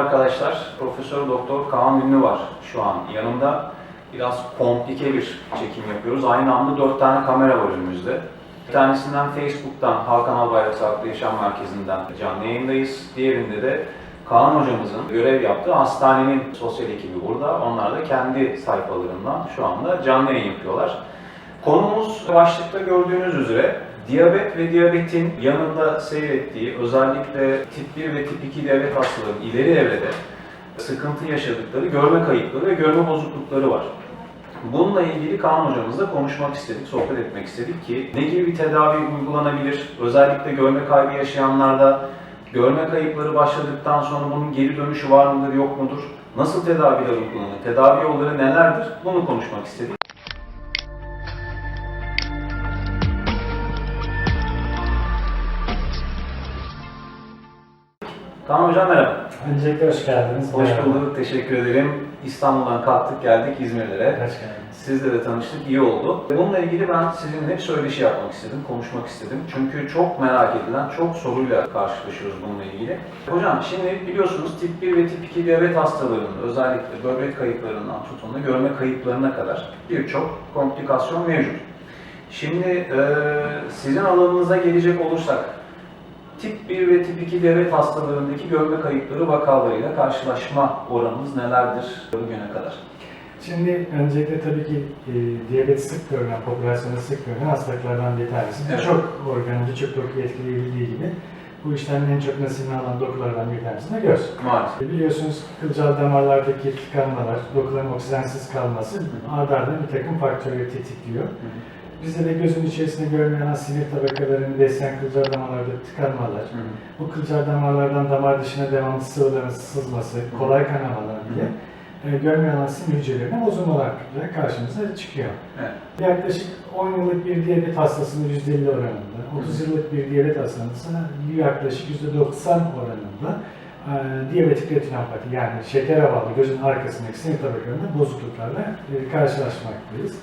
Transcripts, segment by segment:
arkadaşlar. Profesör Doktor Kaan Ünlü var şu an yanımda. Biraz komplike bir çekim yapıyoruz. Aynı anda dört tane kamera var önümüzde. Bir tanesinden Facebook'tan Hakan Albayrak Sağlıklı Yaşam Merkezi'nden canlı yayındayız. Diğerinde de Kaan hocamızın görev yaptığı hastanenin sosyal ekibi burada. Onlar da kendi sayfalarından şu anda canlı yayın yapıyorlar. Konumuz başlıkta gördüğünüz üzere diyabet ve diyabetin yanında seyrettiği özellikle tip 1 ve tip 2 diyabet hastalarının ileri evrede sıkıntı yaşadıkları görme kayıpları ve görme bozuklukları var. Bununla ilgili Kaan hocamızla konuşmak istedik, sohbet etmek istedik ki ne gibi bir tedavi uygulanabilir? Özellikle görme kaybı yaşayanlarda görme kayıpları başladıktan sonra bunun geri dönüşü var mıdır, yok mudur? Nasıl tedaviler uygulanır? Tedavi yolları nelerdir? Bunu konuşmak istedik. Kaan hocam merhaba. Öncelikle hoş geldiniz. Hoş Merhaba. bulduk, teşekkür ederim. İstanbul'dan kalktık geldik İzmir'lere. Hoş geldiniz. Sizle de tanıştık, iyi oldu. Bununla ilgili ben sizinle bir söyleşi yapmak istedim, konuşmak istedim. Çünkü çok merak edilen, çok soruyla karşılaşıyoruz bununla ilgili. Hocam şimdi biliyorsunuz tip 1 ve tip 2 diyabet hastalarının özellikle böbrek kayıplarından tutun da görme kayıplarına kadar birçok komplikasyon mevcut. Şimdi e, sizin alanınıza gelecek olursak, tip 1 ve tip 2 diyabet hastalarındaki görme kayıpları vakalarıyla karşılaşma oranımız nelerdir bugüne kadar? Şimdi öncelikle tabii ki e, diyabet sık görülen, popülasyonda sık görülen hastalıklardan bir tanesi. Evet. Birçok organı, birçok dokuyu etkileyebildiği gibi bu işlerin en çok nasilini alan dokulardan bir tanesi de göz. Maalesef. E, Biliyorsunuz kılcal damarlardaki tıkanmalar, dokuların oksijensiz kalması arda arda bir takım faktörleri tetikliyor. Bizde de gözün içerisinde görünen sinir tabakalarını besleyen kılcal damarlarda tıkanmalar, bu kılcal damarlardan damar dışına devamlı sıvıların sızması, kolay kanamalar bile e, görme alan sinir hücrelerine bozulmalar karşımıza çıkıyor. Evet. Yaklaşık 10 yıllık bir diyabet hastasının %50 oranında, 30 yıllık bir diyabet hastasının yaklaşık %90 oranında e, diyabetik retinopati yani şekere bağlı gözün arkasındaki sinir tabakalarında bozukluklarla e, karşılaşmaktayız.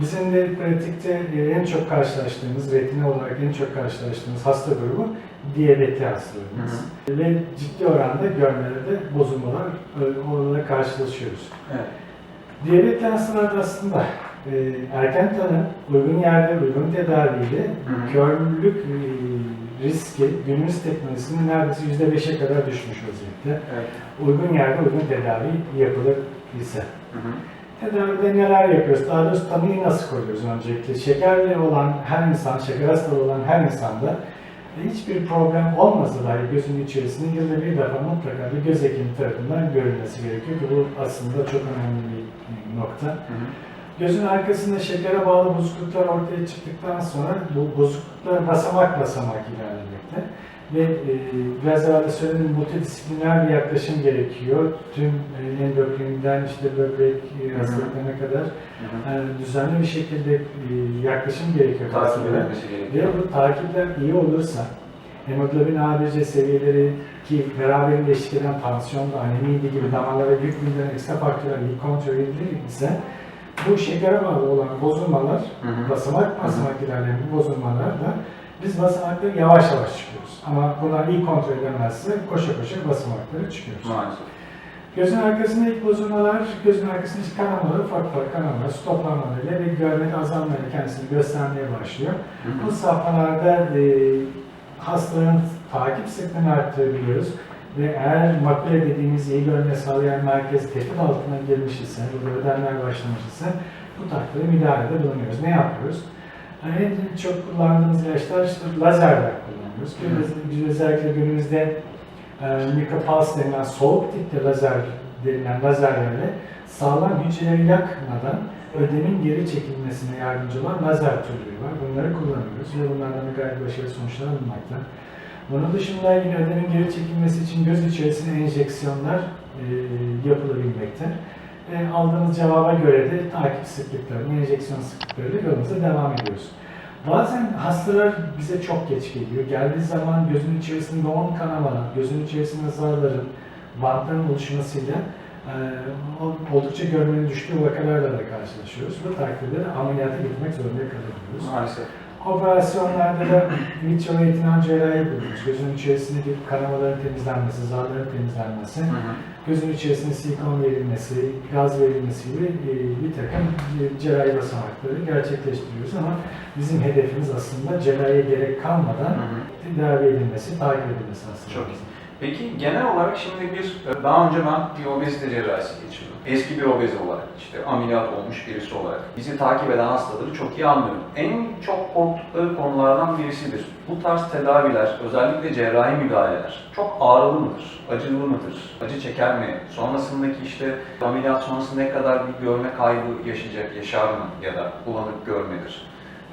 Bizim de pratikte e, en çok karşılaştığımız, retina olarak en çok karşılaştığımız hasta grubu diyabetli hastalarımız. Ve ciddi oranda görmelerde bozulmalar e, karşılaşıyoruz. Evet. Diyabetli hastalarda aslında e, erken tanı, uygun yerde, uygun tedaviyle hı. körlük e, riski günümüz teknolojisinin neredeyse %5'e kadar düşmüş vaziyette. Evet. Uygun yerde uygun tedavi yapılır ise. Hı hı. Tedavide neler yapıyoruz? Daha doğrusu tanıyı nasıl koyuyoruz öncelikle? Şekerli olan her insan, şeker hastalığı olan her insanda hiçbir problem olmasa dahi gözün içerisinde yılda bir defa mutlaka bir göz hekimi tarafından görülmesi gerekiyor ki bu aslında çok önemli bir nokta. Hı hı. Gözün arkasında şekere bağlı bozukluklar ortaya çıktıktan sonra bu bozukluklar basamak basamak ilerlemekte. Ve e, biraz evvel de söylediğim multidisipliner bir yaklaşım gerekiyor. Tüm e, endokrinden işte böbrek e, hastalıklarına kadar hı. e, düzenli bir şekilde e, yaklaşım gerekiyor. Takip edilmesi Ve gerekiyor. bu takipler iyi olursa hemoglobin A1C seviyeleri ki beraberinde eşlik eden tansiyon, anemiydi gibi damarlara yük bildiren ekstra faktörler iyi kontrol edilirse bu şekere bağlı olan bozulmalar, Hı hı. basamak basamak ilerleyen bu bozulmalar da biz basamakları yavaş yavaş çıkıyoruz. Ama bunlar iyi kontrol edilmezse koşa koşa basamakları çıkıyoruz. Maalesef. Gözün arkasında ilk bozulmalar, gözün arkasında kanamalar, ufak ufak kanamalar, stoplanmalarıyla ve görmede azalmayla kendisini göstermeye başlıyor. Hı hı. Bu safhalarda e, hastaların takip sıklığını arttırabiliyoruz. Ve eğer makule dediğimiz iyi görme sağlayan merkez tehdit altına girmiş ise, ödemler başlamış ise bu takdirde müdahalede bulunuyoruz. Ne yapıyoruz? Yani en çok kullandığımız ilaçlar işte lazerler kullanıyoruz. Hı. Biz, özellikle günümüzde e, mikropulse denilen soğuk tipte lazer denilen lazerlerle sağlam hücreleri yakmadan ödemin geri çekilmesine yardımcı olan lazer türleri var. Bunları kullanıyoruz ve bunlardan da gayet başarılı sonuçlar alınmakta. Bunun dışında yine ödemin geri çekilmesi için göz içerisine enjeksiyonlar e, yapılabilmekte. Ve aldığımız cevaba göre de takip sıklıklarını, enjeksiyon sıklıklarıyla yolumuza devam ediyoruz. Bazen hastalar bize çok geç geliyor. Geldiği zaman gözün içerisinde yoğun kanamalar, gözün içerisinde zarların, bantların oluşmasıyla e, oldukça görmenin düştüğü vakalarla da karşılaşıyoruz. Bu takdirde de ameliyata gitmek zorunda kalabiliyoruz. Maalesef. Operasyonlarda da vitro ve itinan cerrahi yapıyoruz. Gözün içerisindeki kanamaların temizlenmesi, zarların temizlenmesi, Hı hı. gözün içerisine silikon verilmesi, gaz verilmesi gibi e, bir takım e, cerrahi basamakları gerçekleştiriyoruz ama bizim hedefimiz aslında cerrahiye gerek kalmadan Hı hı. tedavi edilmesi, takip edilmesi aslında. Çok iyi. Peki genel olarak şimdi bir, daha önce ben bir obezite cerrahisi geçirdim. Eski bir obez olarak, işte ameliyat olmuş birisi olarak. Bizi takip eden hastaları çok iyi anlıyorum. En çok korktukları konulardan birisidir. Bu tarz tedaviler, özellikle cerrahi müdahaleler çok ağrılı mıdır? Acılı mıdır? Acı çeker mi? Sonrasındaki işte ameliyat sonrası ne kadar bir görme kaybı yaşayacak, yaşar mı? Ya da bulanık görmedir.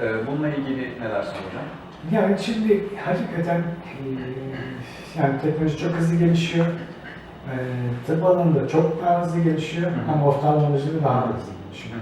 Ee, Bununla ilgili ne dersin hocam? Yani şimdi hakikaten e, yani teknoloji çok hızlı gelişiyor. E, tıp alanında çok daha hızlı gelişiyor ama oftalmolojide daha hızlı gelişiyor.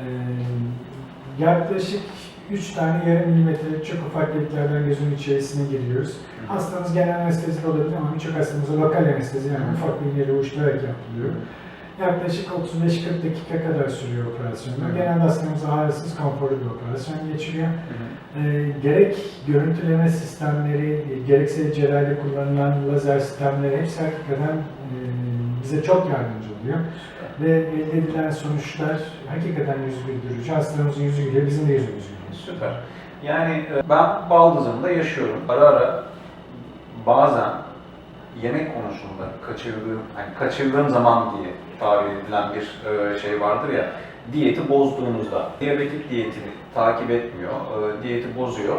E, yaklaşık 3 tane yarım milimetrelik çok ufak deliklerden gözün içerisine giriyoruz. Hastamız genel anestezi de olabilir ama birçok hastamıza lokal anestezi yani ufak bir iğneyle uçlayarak yapılıyor. Yaklaşık 35-40 dakika kadar sürüyor operasyonlar. Hı. Genelde hastamız ağrısız, konforlu bir operasyon geçiriyor. Hı. E, gerek görüntüleme sistemleri, e, gerekse cerrahide kullanılan lazer sistemleri hepsi hakikaten e, bize çok yardımcı oluyor. Ve elde edilen sonuçlar hakikaten yüz güldürücü. Hastalarımızın yüzü gülüyor, bizim de yüzümüz gülüyor. Süper. Yani e, ben Baldızım'da yaşıyorum. Ara ara bazen yemek konusunda kaçırdığım, hani kaçırdığım zaman diye tabir edilen bir e, şey vardır ya, diyeti bozduğunuzda, diyabetik diyetini takip etmiyor, e, diyeti bozuyor.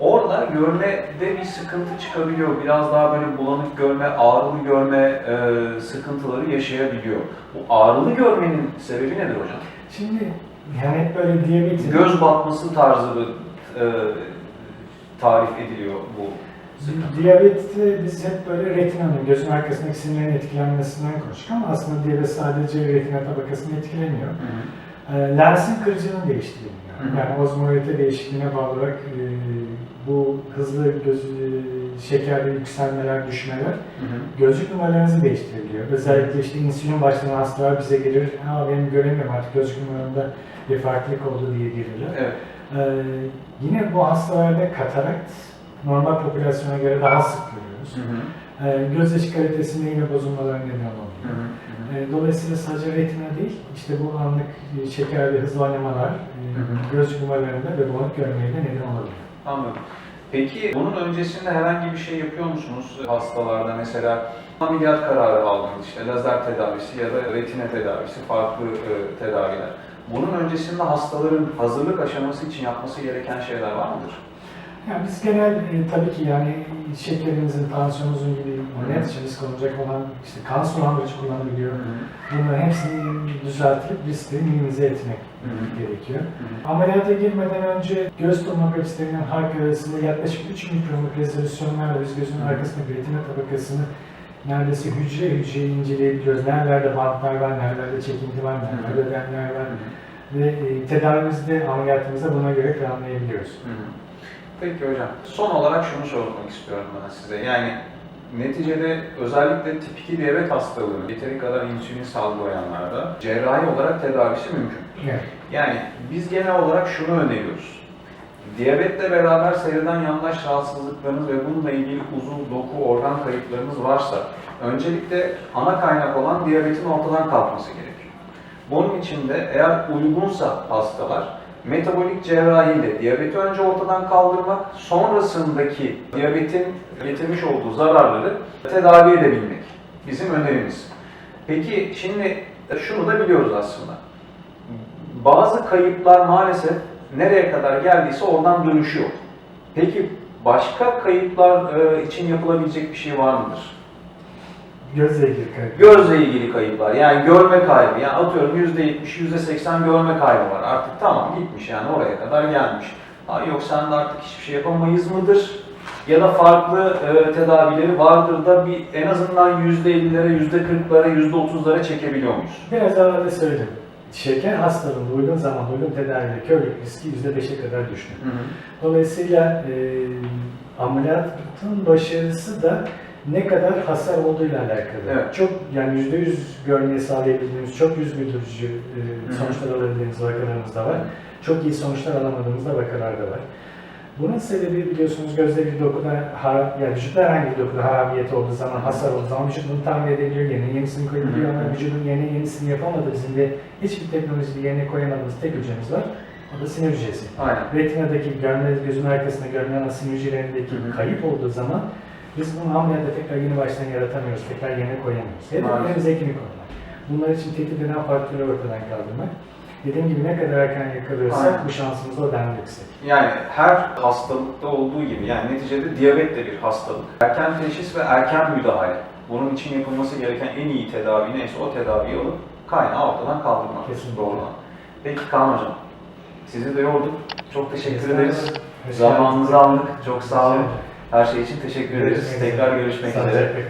Orada görmede bir sıkıntı çıkabiliyor. Biraz daha böyle bulanık görme, ağrılı görme e, sıkıntıları yaşayabiliyor. Bu ağrılı görmenin sebebi nedir hocam? Şimdi yani hep böyle diyabetin... göz batması tarzı bir e, tarif ediliyor bu Diyabette biz hep böyle retinanın, gözün arkasındaki sinirlerin etkilenmesinden konuştuk ama aslında diyabet sadece retina tabakasını etkilemiyor. Hı hı. E, lensin kırıcının değiştirilmiyor. Hı hı. Yani ozmolite değişikliğine bağlı olarak e, bu hızlı göz e, şekerde yükselmeler, düşmeler Hı hı. gözlük numaralarınızı değiştirebiliyor. Özellikle işte insülin başlayan hastalar bize gelir, ha benim göremiyorum artık gözlük numaramda bir farklılık oldu diye gelirler. Evet. Ee, yine bu hastalarda katarakt normal popülasyona göre daha sık görüyoruz. Hı hı. Ee, göz yaşı kalitesinde yine bozulmalar neden oluyor. hı. Hı. Ee, dolayısıyla sadece retina değil, işte bu anlık e, şeker ve hızlı oynamalar e, gözlük numaralarında ve bulanık görmeye de neden olabilir. Anladım. Peki bunun öncesinde herhangi bir şey yapıyor musunuz hastalarda? Mesela ameliyat kararı aldınız, işte lazer tedavisi ya da retina tedavisi, farklı e, tedaviler. Bunun öncesinde hastaların hazırlık aşaması için yapması gereken şeyler var mıdır? Yani biz genel e, tabii ki yani şekerimizin, tansiyonumuzun gibi net risk olacak olan işte kan sulandırıcı kullanılabiliyor. Bunların hepsini düzeltip riskleri minimize etmek Hı hı. gerekiyor. Hı hı. Ameliyata girmeden önce göz tomografisi denilen halk arasında yaklaşık 3 mikronluk rezolüsyonlarla biz gözün arkasındaki retina tabakasını neredeyse hücre hücre inceleyebiliyoruz. Nerelerde bantlar var, nerelerde çekinti var, nerelerde ödenler var. Ve e, tedavimizde, ameliyatımızda buna göre planlayabiliyoruz. Hı hı. Peki hocam. Son olarak şunu sormak istiyorum ben size. Yani neticede özellikle tip 2 diyabet hastalığı yeteri kadar insülin salgılayanlarda cerrahi olarak tedavisi mümkün. Evet. Yani biz genel olarak şunu öneriyoruz. Diyabetle beraber seyreden yandaş rahatsızlıklarınız ve bununla ilgili uzuv, doku, organ kayıplarınız varsa öncelikle ana kaynak olan diyabetin ortadan kalkması gerekiyor. Bunun için de eğer uygunsa hastalar metabolik cerrahiyle diyabeti önce ortadan kaldırmak, sonrasındaki diyabetin getirmiş olduğu zararları tedavi edebilmek bizim önerimiz. Peki şimdi şunu da biliyoruz aslında. Bazı kayıplar maalesef nereye kadar geldiyse oradan dönüşü yok. Peki başka kayıplar e, için yapılabilecek bir şey var mıdır? Gözle ilgili kayıp. Gözle ilgili kayıplar yani görme kaybı yani atıyorum %70, %80 görme kaybı var artık tamam gitmiş yani oraya kadar gelmiş. Ha, yok sen de artık hiçbir şey yapamayız mıdır? Ya da farklı e, tedavileri vardır da bir en azından %50'lere, %40'lara, %30'lara çekebiliyor muyuz? Biraz evvel de söyledim. Şeker hastalığında uygun zaman uygun tedaviyle körlük riski %5'e kadar düştü. Dolayısıyla e, ameliyatın başarısı da ne kadar hasar olduğuyla alakalı. Evet. Çok yani yüzde yüz görmeyi sağlayabildiğimiz, çok yüz güldürücü e, sonuçlar alabildiğimiz vakalarımız da var. Çok iyi sonuçlar alamadığımız da vakalar da var. Bunun sebebi biliyorsunuz gözde bir dokuda, har- yani vücutta herhangi bir dokuda harabiyet olduğu zaman, hasar olduğu zaman vücut bunu tamir edebiliyor, yerine yenisini koyabiliyor ama vücudun yerine yenisini yapamadığı bizim de hiçbir teknolojide yerine koyamadığımız tek hücremiz var. O da sinir hücresi. Aynen. Retinadaki görme, gözün arkasında görünen sinir hücrelerindeki kayıp olduğu zaman biz bunu ameliyatta tekrar yeni baştan yaratamıyoruz, tekrar yerine koyamıyoruz. Hedeflerimiz ekini korumak. Bunlar için tehdit eden faktörleri ortadan kaldırmak. Dediğim gibi ne kadar erken yakalıyorsak Aynen. bu şansımız o denli yüksek. Yani her hastalıkta olduğu gibi yani neticede diyabet de bir hastalık. Erken teşhis ve erken müdahale. Bunun için yapılması gereken en iyi tedavi neyse o tedaviyi alıp kaynağı ortadan kaldırmak. Kesinlikle. Doğru. Peki Kaan Hocam, sizi de yorduk. Çok teşekkür ederiz. Zamanınızı aldık. Çok sağ olun. Her şey için teşekkür ederiz. Tekrar üzere. görüşmek üzere. Sağlıcakla kalın.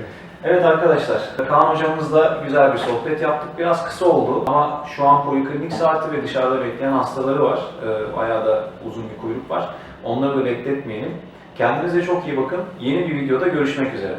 Evet arkadaşlar, Kaan hocamızla güzel bir sohbet yaptık. Biraz kısa oldu ama şu an poliklinik saati ve dışarıda bekleyen hastaları var. Ee, bayağı da uzun bir kuyruk var. Onları da bekletmeyelim. Kendinize çok iyi bakın. Yeni bir videoda görüşmek üzere.